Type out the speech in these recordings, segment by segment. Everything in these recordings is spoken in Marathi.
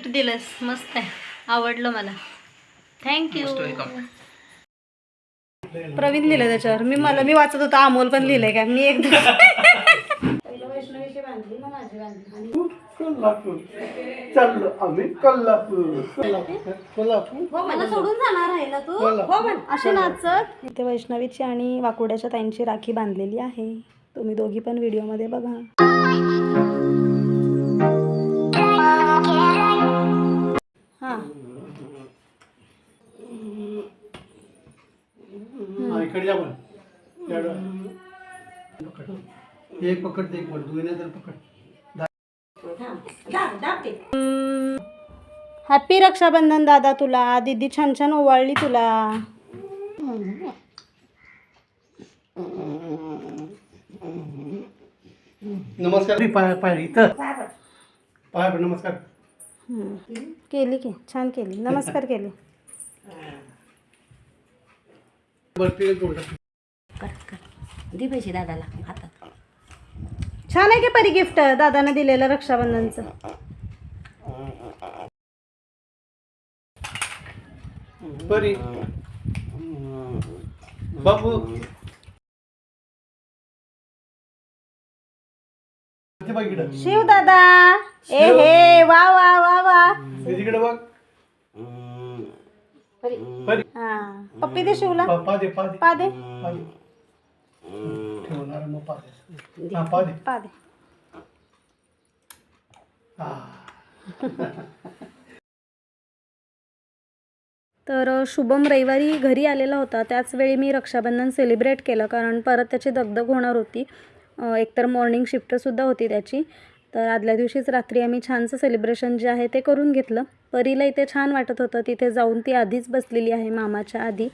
गिफ्ट दिलंस. मस्त आहे. आवडलं मला. थँक्यू प्रवीण लिहिलं त्याच्यावर. मी मला मी वाचत होतो. अमोल पण लिहिलंय का? मी एकदा पहिलं वैष्णवीची बांधली मग माझी बांधली आणि कोल्हापूर चाललो आम्ही कोल्हापूर कोल्हापूर कोल्हापूर हो मला सोडून जाणार आहे ना तू? बोला. हो पण असे नाचत. इथे वैष्णवीची आणि वाकुड्याच्या ताईंची राखी बांधलेली आहे. तुम्ही दोघी पण व्हिडिओमध्ये बघा. हा. इकडे जा पण. त्याकडं. पकड एक पकड ते एक वर दोन्ही तर पकड. हॅपी रक्षाबंधन दादा तुला दीदी छान छान ओवाळली तुला. नमस्कार. पाय पाय इथं. पाय नमस्कार. केली की छान केली. नमस्कार केले. दे पैसे दादाला हातात. छान आहे की परी गिफ्ट दादाने दिलेलं रक्षाबंधनचं. बरी बाबू. ते बघ इकडं. शिव दादा ए हे वा वा वा वा. तिकडे बघ. हा. पप्पी दे शिवला. पा पा दे पा दे. पा दे. पा दे. ठेवणार मग पा दे. हा पा दे. पा दे. तर शुभम रविवारी घरी आलेला होता. त्याच वेळी मी रक्षाबंधन सेलिब्रेट केलं. कारण परत त्याची दगदग होणार होती. एकतर मॉर्निंग शिफ्टसुद्धा होती त्याची. तर आदल्या दिवशीच रात्री आम्ही छानसं सेलिब्रेशन जे आहे ते करून घेतलं. परीला इथे छान वाटत होतं. तिथे जाऊन ती आधीच बसलेली आहे मामाच्या आधी.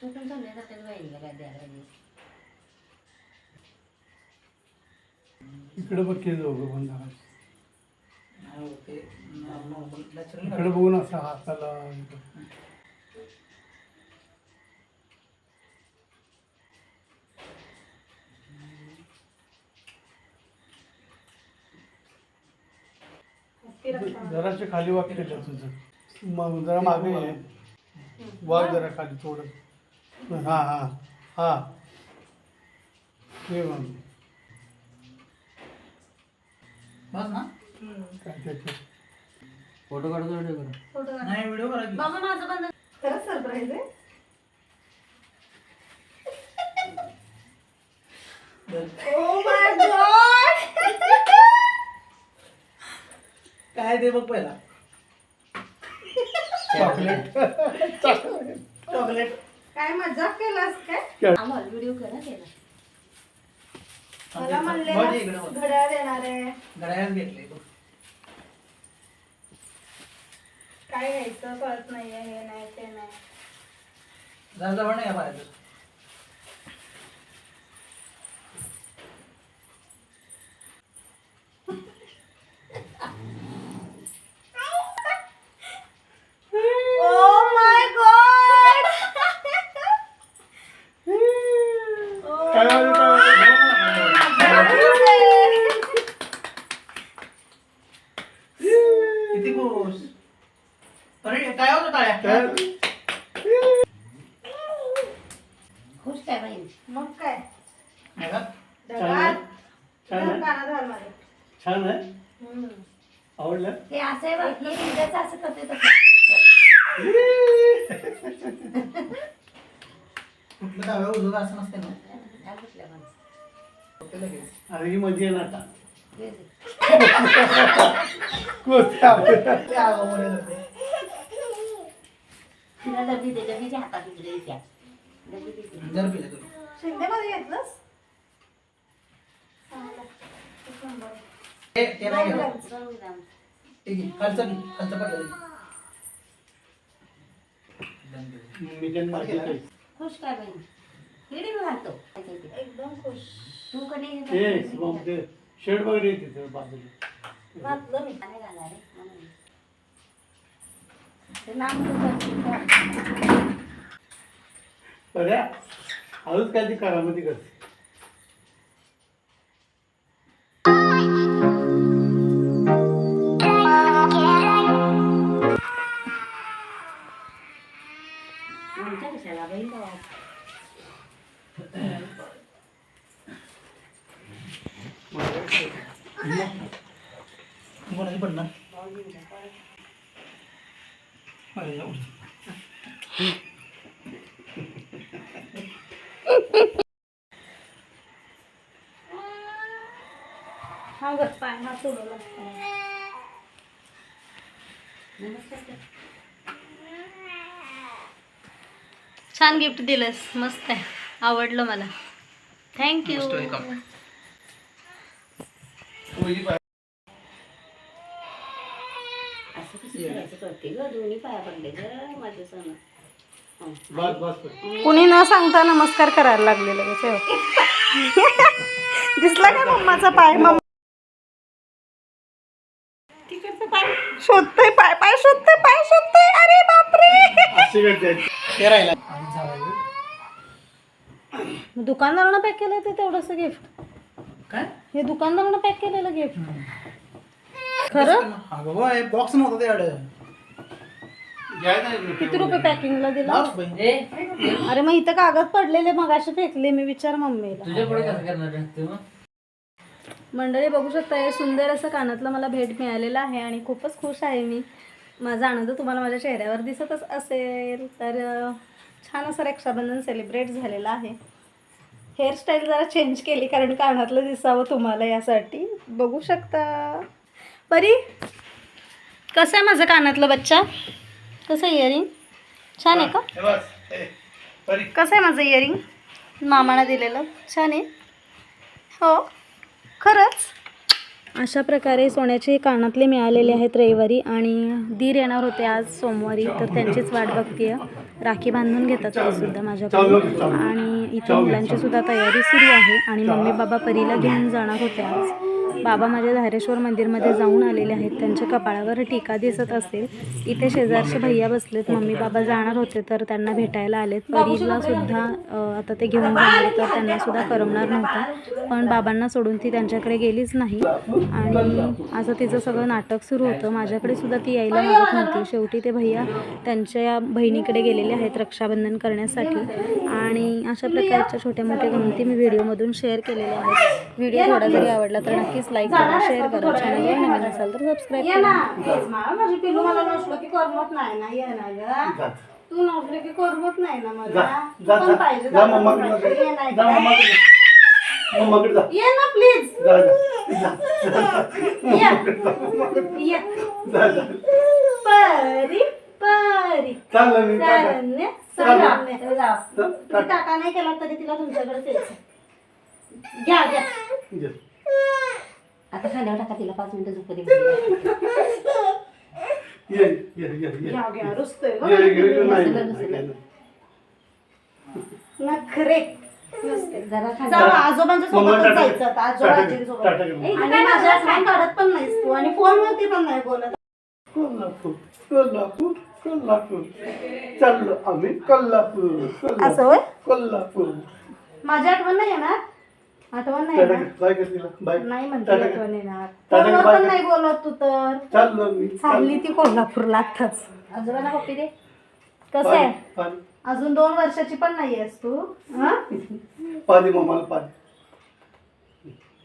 तू पण संध्याकाळच्याच बहिणीला काय द्यायला पाहिजे इकडे बघ केलं दोघं पण जरा. इकडे बघून असं हाताला जराशे खाली वाग केलं तुझं? मग जरा मागे ये. जरा खाली थोडं. हा हा हा. हे मग. काय त्याच्यात फोटो काढतो व्हिडिओ काढ. बाबा माझं बंद. खरंच सरप्राईज आहे Oh my God! काय ते बघ पहिला चॉकलेट चॉकलेट काय मजाक केलास काय आम्हाला व्हिडिओ करा त्याला मला म्हणले बघ इकडे बघ. घड्याळ देणार आहे. घड्याळ घेतले बघ काय घ्यायचं? कळत नाहीये हे नाही ते नाही. जरा जवळ नाही पाहायचं Oh my God काय वाजलं? किती खुश अरे काय होतं टाळ्या काय? खुश काय बहीण मग काय नाही का? ढगात छान आहे कानात घाल माझ्या. छान आहे हम्म. आवडलं ते असं आहे बघ हे असं करते तसं कुठलं डाव्या उजवं असं नसते ना? फक्त लगेच. अरे ही मजा येणार आता ते ते. कोणत्या ते आगाऊपणे जाते. तिला डबी दे डबीच्या हातात इकडे द्या डबी दे तिला. जर पिलं तुम्ही शिंदेमध्ये घेतलंस ते ते नाही घ्या. जाऊ दे आमचं. ठीक आहे खालचं घे. खालचं पडलं मी त्यांना माहिती आहे. खुश काय बहीण? किडी मी घालतो. एकदम खुश. तू कधी ते मग ते शेड वगैरे तिथे बाजूला. घातलं मी. नाही घाला रे म्हणून. ते नाम तुझं अरे अजून काय ती करामती करते कोणाची पडणार अरे जाऊ दे. हा ग पाय हा सोडवला नमस्कार कर. छान गिफ्ट दिलंस मस्त आहे. आवडलं मला. थँक्यू मस्त welcome. पहिली पाय- असं कसं करायचं करते ग दोन्ही पाया पडले ग माझे सण बस बस बस. कुणी न सांगता नमस्कार करायला लागले लगेच बघ. दिसला का मम्माचा पाय? मम्मा तिकडचं पाय. शोधतोय पाय पाय शोधतोय पाय शोधतोय. अरे बापरे. दुकानदारानं पॅक केलं ते तेवढंसं गिफ्ट काय? हे दुकानदारानं पॅक केलेलं गिफ्ट खरं? अगं बॉक्स नव्हता त्याकडे किती. रुपये पॅकिंगला दिला? अरे मग इथं कागद पडलेले मग असे फेकले मी विचार मम्मीला. तुझ्या पुढे कसं करणार आहे? तू मंडळी बघू शकता हे सुंदर असं कानातलं मला भेट मिळालेलं आहे आणि खूपच खुश आहे मी. माझा आनंद तुम्हाला माझ्या चेहऱ्यावर दिसतच असेल. तर अं, छान असं रक्षाबंधन सेलिब्रेट झालेलं आहे. हेअरस्टाईल जरा चेंज केली कारण कानातलं दिसावं तुम्हाला यासाठी. बघू शकता. परी? कसं आहे माझं कानातलं बच्चा? कसं आहे इयरिंग छान आहे का. कसं आहे माझं इयरिंग मामानं दिलेलं. छान आहे. हो खरंच? अशा प्रकारे सोन्याचे कानातले मिळालेले आहेत रविवारी आणि दीर येणार होते आज सोमवारी तर त्यांचीच वाट बघतीय. राखी बांधून घेतात सुद्धा माझ्याकडून. आणि इथे मुलांची सुद्धा तयारी सुरू आहे आणि मम्मी बाबा परीला घेऊन जाणार होते आज. बाबा माझ्या धारेश्वर मंदिरमध्ये जाऊन आलेले आहेत. त्यांच्या कपाळावर टीका दिसत असेल. इथे शेजारचे भैया बसलेत. मम्मी बाबा जाणार होते तर त्यांना भेटायला आलेत. परीला सुद्धा आता ते घेऊन जाणार तर त्यांना सुद्धा करमणार नव्हतं. पण बाबांना सोडून ती त्यांच्याकडे गेलीच नाही. आणि असं तिचं सगळं नाटक सुरू होतं. माझ्याकडे सुद्धा ती यायला मागत नव्हती. शेवटी ते भैया त्यांच्या बहिणीकडे गेलेले आहेत रक्षाबंधन करण्यासाठी. आणि अशा प्रकारच्या छोट्या मोठ्या गमती मी व्हिडिओमधून शेअर केलेल्या आहेत. व्हिडिओ थोडा जरी आवडला तर नक्कीच लाईक करा शेअर करा. चॅनलवर नवीन असाल तर सबस्क्राईब करा. माझी पिलू मला नसलो की करमत नाही ना ये ना ग. तू नसले की करमत नाही ना मला. जा. पण जा. पाहिजे जा मम्माकडे जा. ये नाही जा का? मम्माकडे. जा. मम्माकडे जा. ये ना प्लीज जा जा. ये. ये. जा जा. परी परी. चाललं मी जा, टाटा. नाही केला तरी तिला तुमच्याकडेच यायचं घ्या घ्या. आता खाल्यावर टाका तिला पाच मिनिटं झोपू. नखरे नसते जरा आजोबांच्या सोबतच जायचं आता. आजोबा आजींसोबत. आणि माझ्या काढत पण नाहीस तू. आणि फोनवरती पण नाही बोलत. कोल्हापूर कोल्हापूर कोल्हापूर. चाललो आम्ही कोल्हापूर असं होय? कोल्हापूर. माझी आठवण नाही येणार. आठवण नाही बाय नाही म्हणते. आठवण येणार. फोनवर पण. नाही बोलत तू तर. चाललो ती कोल्हापूरला आत्ताच. आजोबाला पप्पी दे. कसं आहे? पाणी अजून दोन वर्षाची पण नाही आहेस तू हा? पाणी मम्माला पाणी.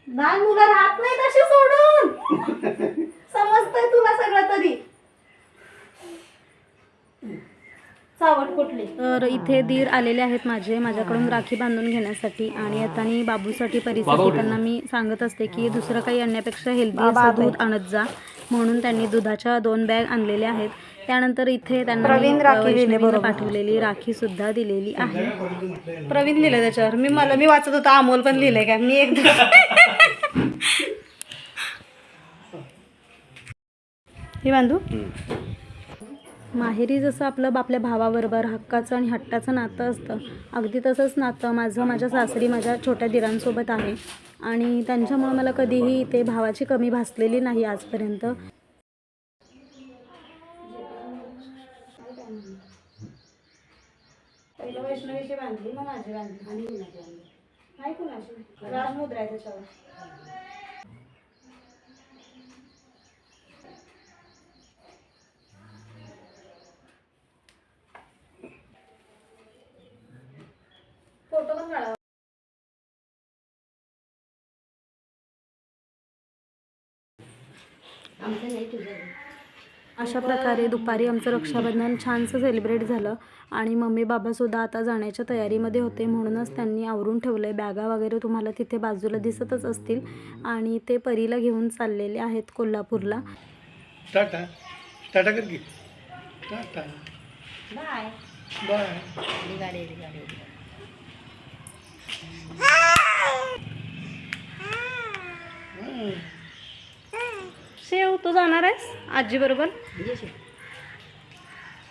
लहान मुलं राहत नाही तशी सोडून समजतंय तुला सगळं तरी सावट कुठली तर इथे दीर आलेले आहेत माझे माझ्याकडून राखी बांधून घेण्यासाठी. आणि आता आणि बाबूसाठी परिस्थिती त्यांना मी सांगत असते की दुसरं काही आणण्यापेक्षा हेल्दी असं दूध आणत जा. म्हणून त्यांनी दुधाच्या दोन बॅग आणलेल्या आहेत. त्यानंतर इथे त्यांना मी, पाठवलेली राखी सुद्धा दिलेली आहे. प्रवीण लिहिलं त्याच्यावर. मी मला मी वाचत होतो अमोल पण लिहिलंय का मी एकदा हे बांधू? माहेरी जसं आपलं आपल्या भावाबरोबर हक्काचं आणि हट्टाचं नातं असतं. अगदी तसंच नातं माझं माझ्या सासरी माझ्या छोट्या दिरांसोबत आहे. आणि त्यांच्यामुळं मला कधीही ते भावाची कमी भासलेली नाही आजपर्यंत. बांधली मग माझी बांधली. आणि कुणाची आणली? नाही कुणाची राजमुद्रा आहे त्याच्यावर फोटो पण काढा आमचं नाही तुझं. अशा प्रकारे दुपारी आमचं रक्षाबंधन छानसं सेलिब्रेट झालं आणि मम्मी बाबासुद्धा आता जाण्याच्या तयारीमध्ये होते म्हणूनच त्यांनी आवरून ठेवलं आहे बॅगा वगैरे तुम्हाला तिथे बाजूला दिसतच असतील आणि ते परीला घेऊन चाललेले आहेत कोल्हापूरला. टाटा. टाटा कर की. टाटा. बाय. बाय. गाडी गाडी शेव तू जाणार आहेस? आजीबरोबर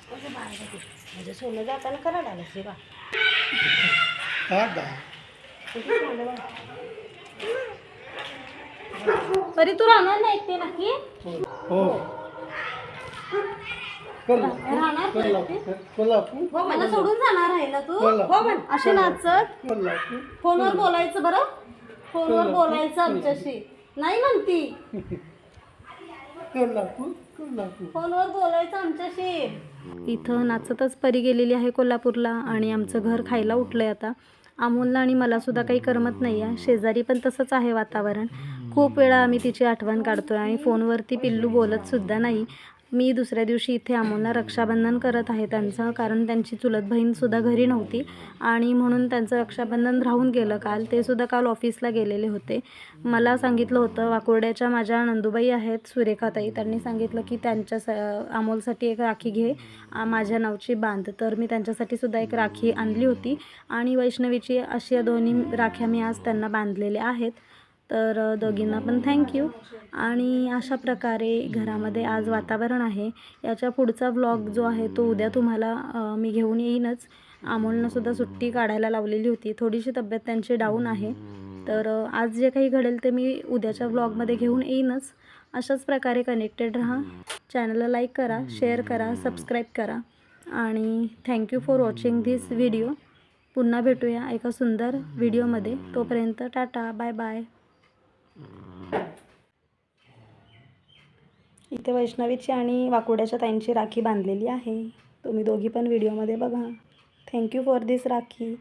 म्हणजे सोनं जाताना करायला आलं बा. परी तू राहणार नाही ते नक्की? हो. मला सोडून जाणार आहे ना तू. हो म्हण. असे नाचत? फोनवर बोलायचं बरं? फोनवर बोलायचं आमच्याशी. नाही म्हणती. फोनवर बोलायचं आमच्याशी. इथं नाचतच परी गेलेली आहे कोल्हापूरला आणि आमचं घर खायला उठलंय आता. अमोलला आणि मला सुद्धा काही करमत नाही आहे. शेजारी पण तसंच आहे वातावरण. खूप वेळा आम्ही तिची आठवण काढतोय आणि फोनवरती पिल्लू बोलत सुद्धा नाही. मी दुसऱ्या दिवशी इथे अमोलला रक्षाबंधन करत आहे. त्यांचं कारण त्यांची चुलत बहीणसुद्धा घरी नव्हती आणि म्हणून त्यांचं रक्षाबंधन राहून गेलं. काल ते सुद्धा काल ऑफिसला गेलेले होते. मला सांगितलं होतं वाकुर्ड्याच्या माझ्या नंदुबाई आहेत सुरेखाताई. त्यांनी सांगितलं की त्यांच्या स अमोलसाठी एक राखी घे माझ्या नावची बांध. तर मी त्यांच्यासाठी सुद्धा एक राखी आणली होती. आणि वैष्णवीची अशा दोन्ही राख्या मी आज त्यांना बांधलेल्या आहेत. तर दोघींना पण थँक्यू आणि अशा प्रकारे घरामध्ये आज वातावरण आहे. याच्या पुढचा व्लॉग जो आहे तो उद्या तुम्हाला मी घेऊन येईनच. आमोलनंसुद्धा सुट्टी काढायला लावलेली होती. थोडीशी तब्येत त्यांची डाऊन आहे. तर आज जे काही घडेल ते मी उद्याच्या व्लॉगमध्ये घेऊन येईनच. अशाच प्रकारे कनेक्टेड राहा. चॅनलला लाईक करा शेअर करा सबस्क्राईब करा. आणि thank you for watching this video पुन्हा भेटूया एका सुंदर व्हिडिओमध्ये तोपर्यंत टाटा बाय बाय इथे वैष्णवीची आणि वाकुड्याच्या ताईंची राखी बांधलेली आहे. तुम्ही दोघी पण व्हिडिओमध्ये बघा. Thank you for this Rakhi.